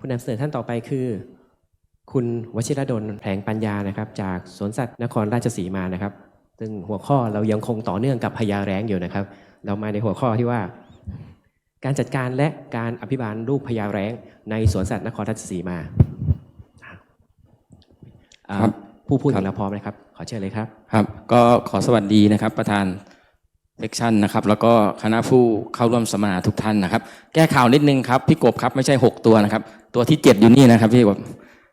ผู้นำเสนอท่านต่อไปคือ คุณวชิรดลแผลงปัญญานะครับ จากสวนสัตว์นครราชสีมานะครับ ซึ่งหัวข้อเรายังคงต่อเนื่องกับพญาแร้งอยู่นะครับ เรามาในหัวข้อที่ว่า การจัดการและการอภิบาลลูกพญาแร้งในสวนสัตว์นครราชสีมาอ่าครับผู้พูดครัถึบงเราพร้อมนะครับ ขอเชิญเลยครับ ครับ ก็ขอสวัสดีนะครับ ประธาน เซกชันนะครับแล้วก็คณะผู้เข้าร่วมสัมมนาทุกท่านนะครับ แก้ข่าวนิดนึงครับพี่กบครับไม่ใช่ 6 ตัวนะครับ ตัวที่ 7 อยู่นี่นะครับพี่กบ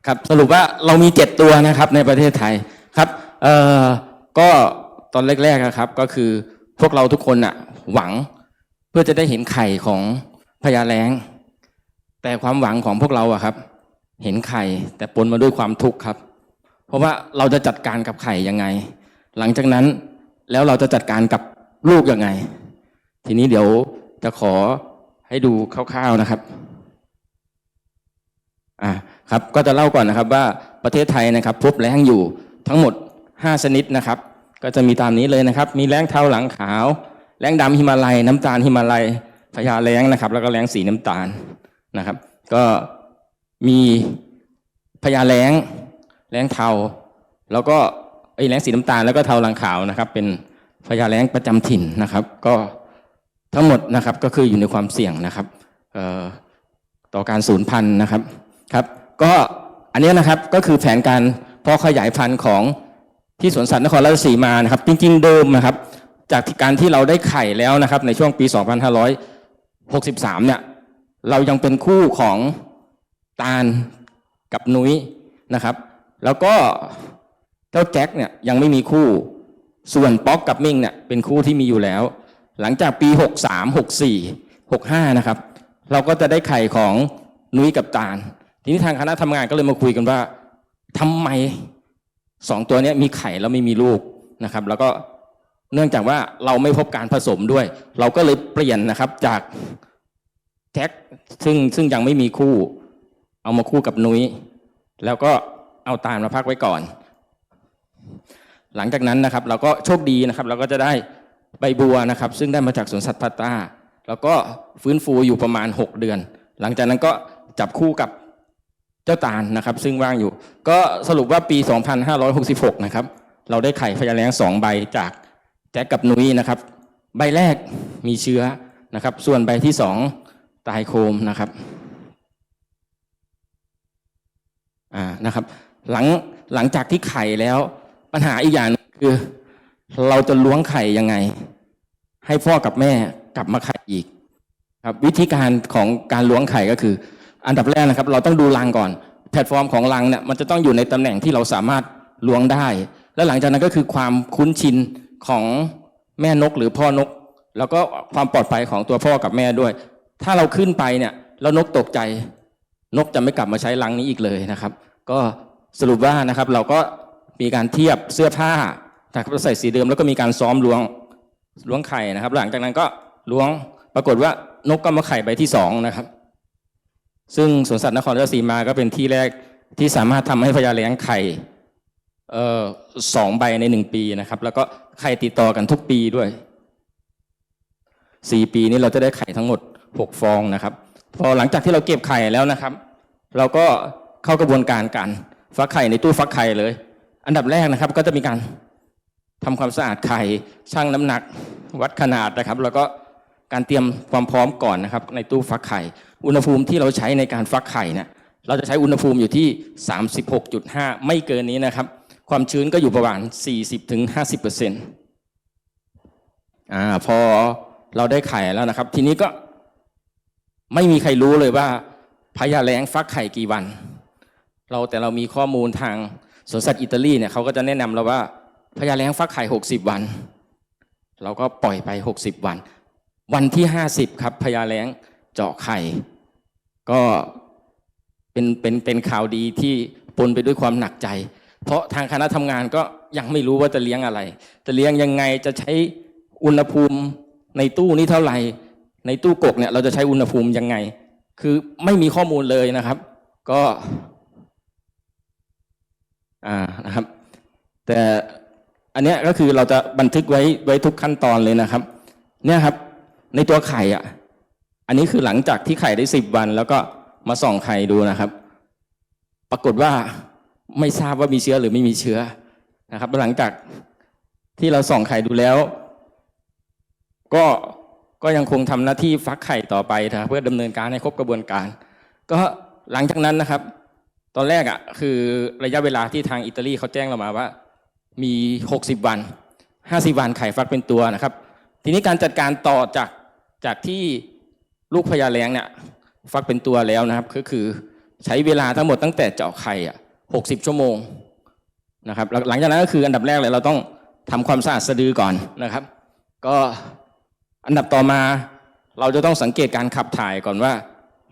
ครับสรุปว่าเรามี 7 ตัวนะครับในประเทศไทยครับเอ่อก็ตอนแรกๆนะครับก็คือพวกเราทุกคนอะหวังเพื่อจะได้เห็นไข่ของพญาแรงแต่ความหวังของพวกเราอะครับ เห็นไข่แต่ปนมาด้วยความทุกข์ครับ เพราะว่าเราจะจัดการกับไข่ยังไง หลังจากนั้นแล้วเราจะจัดการกับ ลูกยังไง ทีนี้เดี๋ยวจะขอให้ดูคร่าวๆนะครับอ่าครับก็จะเล่าก่อนนะครับว่าประเทศไทยนะครับ พบแรงอยู่ทั้งหมด 5 ชนิดนะครับ ก็จะมีตามนี้เลยนะครับ มีแรงเทาหลังขาว แรงดำหิมาลัย น้ำตาลหิมาลัยพญาแรงนะครับ แล้วก็แรงสีน้ำตาลนะครับ ก็มีพญาแรงแรงเทา แล้วก็ไอ้แรงสีน้ำตาลแล้วก็เทาหลังขาวนะครับ เป็น พญาแรงประจำถิ่นนะครับ ก็ทั้งหมดนะครับก็คืออยู่ในความเสี่ยงนะครับต่อการสูญพันธุ์นะครับครับ ก็อันนี้นะครับก็คือแผนการเพาะขยายพันธุ์ของที่สวนสัตว์นครราชสีมานะครับ จริง ๆ เดิมนะครับ จากการที่เราได้ไข่แล้วนะครับ ในช่วงปี 2563 เนี่ย เรายังเป็นคู่ของตาลกับนุ้ยนะครับ แล้วก็เจ้าแจ็คเนี่ยยังไม่มีคู่ ส่วนป๊อกกับมิ่งเนี่ยเป็นคู่ที่มีอยู่แล้ว หลังจากปี 63 64 65 นะครับ เราก็จะได้ไข่ของนุ้ยกับตาล ทีนี้ทางคณะทำงานก็เลยมาคุยกันว่าทำไมสองตัวนี้มีไข่แล้วไม่มีลูกนะครับ แล้วก็เนื่องจากว่าเราไม่พบการผสมด้วย เราก็เลยเปลี่ยนนะครับจากแจ็คซึ่งซึ่งยังไม่มีคู่ เอามาคู่กับนุ้ยแล้วก็เอาตาลมาพักไว้ก่อน หลังจากนั้นนะครับ เราก็โชคดีนะครับ เราก็จะได้ใบบัวนะครับ ซึ่งได้มาจากสวนสัตว์พัตตาแล้วก็ฟื้นฟูอยู่ประมาณ 6 เดือน หลังจากนั้นก็จับคู่กับเจ้าตาลนะครับ ซึ่งว่างอยู่ ก็สรุปว่าปี 2566 นะครับ เราได้ไข่พญาแรงสองใบจากแจ็คกับนุ้ยนะครับ ใบแรกมีเชื้อนะครับ ส่วนใบที่สองตายโคมนะครับอ่านะครับ หลังหลังจากที่ไข่แล้ว ปัญหาอีกอย่างหนึ่งคือ เราจะล้วงไข่ยังไง ให้พ่อกับแม่กลับมาไข่อีก ครับ วิธีการของการล้วงไข่ก็คือ อันดับแรกนะครับ เราต้องดูรังก่อน แพลตฟอร์มของรังเนี่ยมันจะต้องอยู่ในตำแหน่งที่เราสามารถล้วงได้ และหลังจากนั้นก็คือความคุ้นชินของแม่นกหรือพ่อนก แล้วก็ความปลอดภัยของตัวพ่อกับแม่ด้วย ถ้าเราขึ้นไปเนี่ยแล้วนกตกใจ นกจะไม่กลับมาใช้รังนี้อีกเลยนะครับ ก็สรุปว่านะครับ เราก็ มีการเทียบเสื้อผ้านะครับใส่สีเดิมแล้วก็มีการซ้อมล้วงล้วงไข่นะครับ หลังจากนั้นก็ล้วงปรากฏว่านกก็มาไข่ใบที่สองนะครับ ซึ่งสวนสัตว์นครราชสีมาก็เป็นที่แรกที่สามารถทำให้พญาแลงไข่เอ่อสองใบในหนึ่งปีนะครับ แล้วก็ไข่ติดต่อกันทุกปีด้วยสี่ปีนี้เราจะได้ไข่ทั้งหมดหกฟองนะครับ พอหลังจากที่เราเก็บไข่แล้วนะครับ เราก็เข้ากระบวนการการฟักไข่ในตู้ฟักไข่เลย อันดับแรกนะครับก็จะมีการทำความสะอาดไข่ชั่งน้ำหนักวัดขนาดนะครับ แล้วก็การเตรียมความพร้อมก่อนนะครับ ในตู้ฟักไข่ อุณหภูมิที่เราใช้ในการฟักไข่เนี่ยเราจะใช้อุณหภูมิอยู่ที่ 36.5 ไม่เกินนี้นะครับ ความชื้นก็อยู่ประมาณ 40-50%อ่าพอเราได้ไข่แล้วนะครับ ทีนี้ก็ไม่มีใครรู้เลยว่าพญาแรงฟักไข่กี่วัน เราแต่เรามีข้อมูลทาง สวนสัตว์อิตาลีเนี่ยเขาก็จะแนะนำเราว่าพญาแรงฟักไข่60วัน เราก็ปล่อยไป60วัน วันที่50ครับพญาแรงเจาะไข่ ก็เป็นเป็นเป็นข่าวดีที่ปนไปด้วยความหนักใจ เพราะทางคณะทำงานก็ยังไม่รู้ว่าจะเลี้ยงอะไร จะเลี้ยงยังไงจะใช้อุณหภูมิในตู้นี้เท่าไหร่ ในตู้กกเนี่ยเราจะใช้อุณหภูมิยังไง คือไม่มีข้อมูลเลยนะครับ ก็ อ่านะครับ แต่อันเนี้ยก็คือเราจะบันทึกไว้ไว้ทุกขั้นตอนเลยนะครับ เนี่ยครับ ในตัวไข่อะ อันนี้คือหลังจากที่ไข่ได้สิบวัน แล้วก็มาส่องไข่ดูนะครับ ปรากฏว่าไม่ทราบว่ามีเชื้อหรือไม่มีเชื้อนะครับหลังจากที่เราส่องไข่ดูแล้ว ก็ก็ยังคงทำหน้าที่ฟักไข่ต่อไปนะครับเพื่อดำเนินการให้ครบกระบวนการ ก็หลังจากนั้นนะครับ ตอนแรกอะคือระยะเวลาที่ทางอิตาลีเขาแจ้งเรามาว่า มี 60 วัน 50 วันไข่ฟักเป็นตัวนะครับ ทีนี้การจัดการต่อจากจากที่ลูกพญาแรงเนี่ยฟักเป็นตัวแล้วนะครับ ก็คือใช้เวลาทั้งหมดตั้งแต่เจาะไข่อะ60ชั่วโมงนะครับหลังจากนั้นก็คืออันดับแรกเลยเราต้องทำความสะอาดสะดือก่อนนะครับ ก็อันดับต่อมาเราจะต้องสังเกตการขับถ่ายก่อนว่า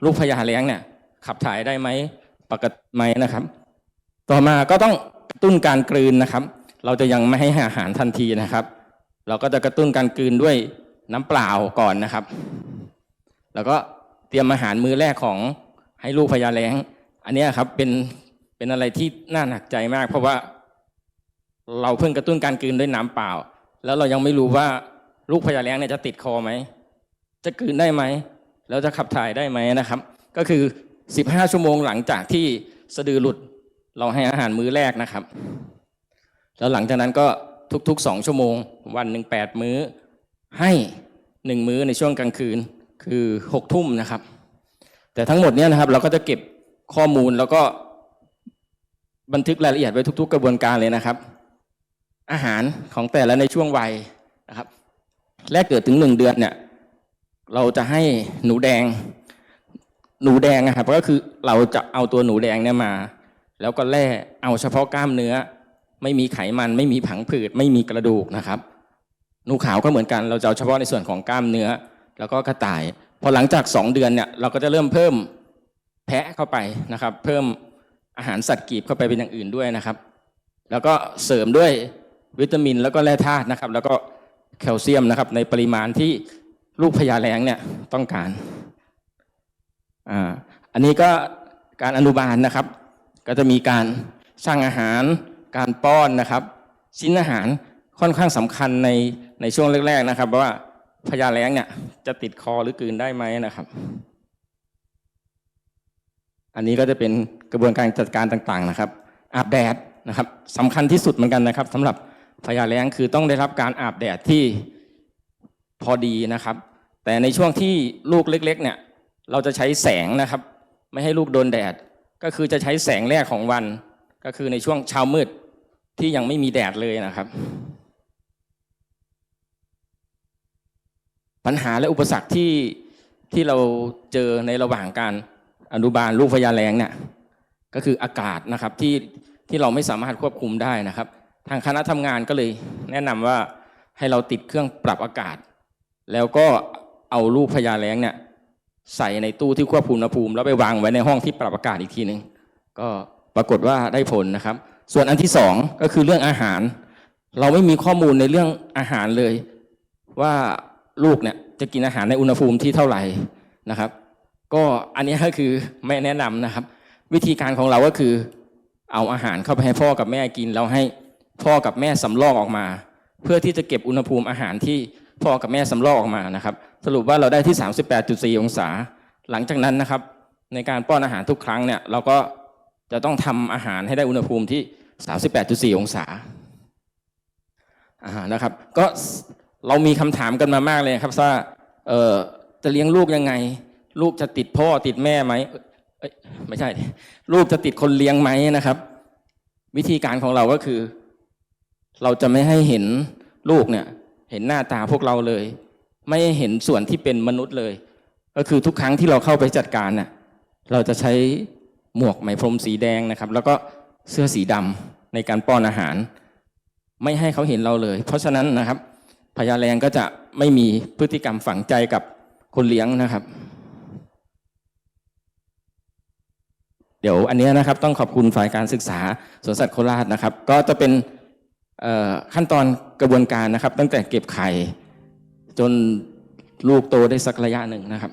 ลูกพญาแรงเนี่ยขับถ่ายได้ไหม ปกติไหมนะครับ ต่อมาก็ต้องกระตุ้นการกลืนนะครับ เราจะยังไม่ให้อาหารทันทีนะครับ เราก็จะกระตุ้นการกลืนด้วยน้ำเปล่าก่อนนะครับ แล้วก็เตรียมอาหารมื้อแรกของให้ลูกพญาแรงอันนี้ครับเป็นเป็นอะไรที่น่าหนักใจมาก เพราะว่า เราเพิ่งกระตุ้นการกลืนด้วยน้ำเปล่า แล้วเรายังไม่รู้ว่าลูกพญาแรงเนี่ยจะติดคอไหมจะกลืนได้ไหมแล้วจะขับถ่ายได้ไหมนะครับ ก็คือ 15 ชั่วโมงหลังจากที่สะดือหลุดเราให้อาหารมื้อแรกนะครับ แล้วหลังจากนั้นก็ทุกๆ2ชั่วโมง วันหนึ่งแปดมื้อ ให้หนึ่งมื้อในช่วงกลางคืนคือ6ทุ่มนะครับ แต่ทั้งหมดเนี้นะครับ เราก็จะเก็บข้อมูลแล้วก็บันทึกรายละเอียดไว้ทุก ๆ กระบวนการเลยนะครับ อาหารของแต่ละในช่วงวัยนะครับ แรกเกิดถึงหนึ่งเดือนเนี่ย เราจะให้หนูแดง หนูแดงนะครับก็คือเราจะเอาตัวหนูแดงเนี่ยมา แล้วก็แล่เอาเฉพาะกล้ามเนื้อ ไม่มีไขมัน ไม่มีผังผืด ไม่มีกระดูกนะครับ หนูขาวก็เหมือนกันเราจะเอาเฉพาะในส่วนของกล้ามเนื้อ แล้วก็กระต่าย พอหลังจากสองเดือนเนี่ยเราก็จะเริ่มเพิ่มแพะเข้าไปนะครับ เพิ่มอาหารสัตว์กีบเข้าไปเป็นอย่างอื่นด้วยนะครับ แล้วก็เสริมด้วยวิตามินแล้วก็แร่ธาตุนะครับ แล้วก็แคลเซียมนะครับ ในปริมาณที่ลูกพญาแรงเนี่ยต้องการ อ่าอันนี้ก็การอนุบาลนะครับ ก็จะมีการสร้างอาหารการป้อนนะครับ ชิ้นอาหารค่อนข้างสำคัญในในช่วงแรก ๆนะครับว่าพญาแรงเนี่ยจะติดคอหรือกลืนได้ไหมนะครับ อันนี้ก็จะเป็นกระบวนการจัดการต่างๆนะครับ อาบแดดนะครับสำคัญที่สุดเหมือนกันนะครับสำหรับพญาแรงคือต้องได้รับการอาบแดดที่พอดีนะครับ แต่ในช่วงที่ลูกเล็ก ๆ เนี่ย เราจะใช้แสงนะครับ ไม่ให้ลูกโดนแดด ก็คือจะใช้แสงแรกของวัน ก็คือในช่วงเช้ามืดที่ยังไม่มีแดดเลยนะครับ ปัญหาและอุปสรรคที่ที่เราเจอในระหว่างการอนุบาลลูกพญาแรงเนี่ยก็คืออากาศนะครับที่ที่เราไม่สามารถควบคุมได้นะครับ ทางคณะทำงานก็เลยแนะนำว่าให้เราติดเครื่องปรับอากาศ แล้วก็เอาลูกพญาแรงเนี่ย ใส่ในตู้ที่ควบคุมอุณหภูมิ แล้วไปวางไว้ในห้องที่ปรับอากาศอีกทีหนึ่งก็ปรากฏว่าได้ผลนะครับ ส่วนอันที่สองก็คือเรื่องอาหาร เราไม่มีข้อมูลในเรื่องอาหารเลย ว่าลูกเนี่ยจะกินอาหารในอุณหภูมิที่เท่าไหร่นะครับ ก็อันนี้ก็คือไม่แนะนำนะครับ วิธีการของเราก็คือ เอาอาหารเข้าไปให้พ่อกับแม่กินแล้วให้พ่อกับแม่สำรอกออกมา เพื่อที่จะเก็บอุณหภูมิอาหารที่พ่อกับแม่สำรอกออกมานะครับ สรุปว่าเราได้ที่ 38.4 องศา หลังจากนั้นนะครับ ในการป้อนอาหารทุกครั้งเนี่ยเราก็จะต้องทำอาหารให้ได้อุณหภูมิที่ 38.4 องศาอ่านะครับ ก็เรามีคำถามกันมามากเลยครับว่าเออจะเลี้ยงลูกยังไง ลูกจะติดพ่อติดแม่ไหมเอ้ยไม่ใช่ ลูกจะติดคนเลี้ยงไหมนะครับ วิธีการของเราก็คือ เราจะไม่ให้เห็นลูกเนี่ย เห็นหน้าตาพวกเราเลย ไม่เห็นส่วนที่เป็นมนุษย์เลย ก็คือทุกครั้งที่เราเข้าไปจัดการเนี่ยเราจะใช้หมวกไหมพรมสีแดงนะครับ แล้วก็เสื้อสีดำในการป้อนอาหาร ไม่ให้เขาเห็นเราเลย เพราะฉะนั้นนะครับพญาแรงก็จะไม่มีพฤติกรรมฝังใจกับคนเลี้ยงนะครับ เดี๋ยวอันนี้นะครับต้องขอบคุณฝ่ายการศึกษาสวนสัตว์โคราชนะครับ ก็จะเป็นขั้นตอนกระบวนการนะครับ ตั้งแต่เก็บไข่ จนลูกโตได้สักระยะหนึ่งนะครับ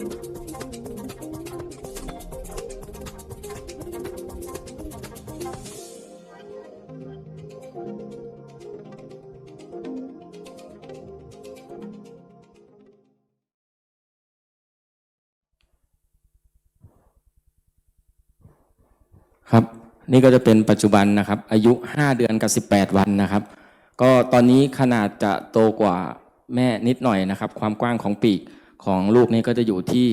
ครับนี่ก็จะเป็นปัจจุบันนะครับ อายุ 5 เดือนกับ 18 วันนะครับ ก็ตอนนี้ขนาดจะโตกว่าแม่นิดหน่อยนะครับ ความกว้างของปีก ของลูกนี่ก็จะอยู่ที่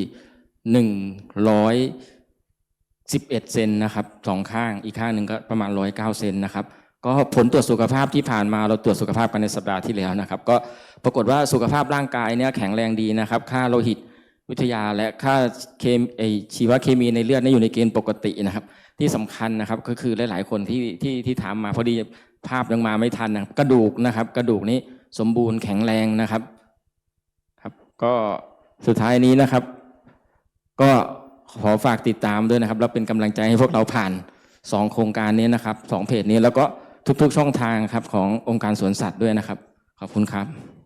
111เซนนะครับสองข้างอีกข้างหนึ่งก็ประมาณ109เซนนะครับ ก็ผลตรวจสุขภาพที่ผ่านมาเราตรวจสุขภาพกันในสัปดาห์ที่แล้วนะครับ ก็ปรากฏว่าสุขภาพร่างกายเนี่ยแข็งแรงดีนะครับ ค่าโลหิตวิทยาและค่าเคมไอชีวเคมีในเลือดนี่อยู่ในเกณฑ์ปกตินะครับ ที่สำคัญนะครับก็คือหลาย ๆ คนที่ที่ที่ถามมาพอดีภาพยังมาไม่ทันนะครับกระดูกนะครับ กระดูกนี้สมบูรณ์แข็งแรงนะครับ ครับก็ สุดท้ายนี้นะครับ ก็ขอฝากติดตามด้วยนะครับ แล้วเป็นกำลังใจให้พวกเราผ่านสองโครงการนี้นะครับสองเพจนี้แล้วก็ทุกๆช่องทางครับขององค์การสวนสัตว์ด้วยนะครับ ขอบคุณครับ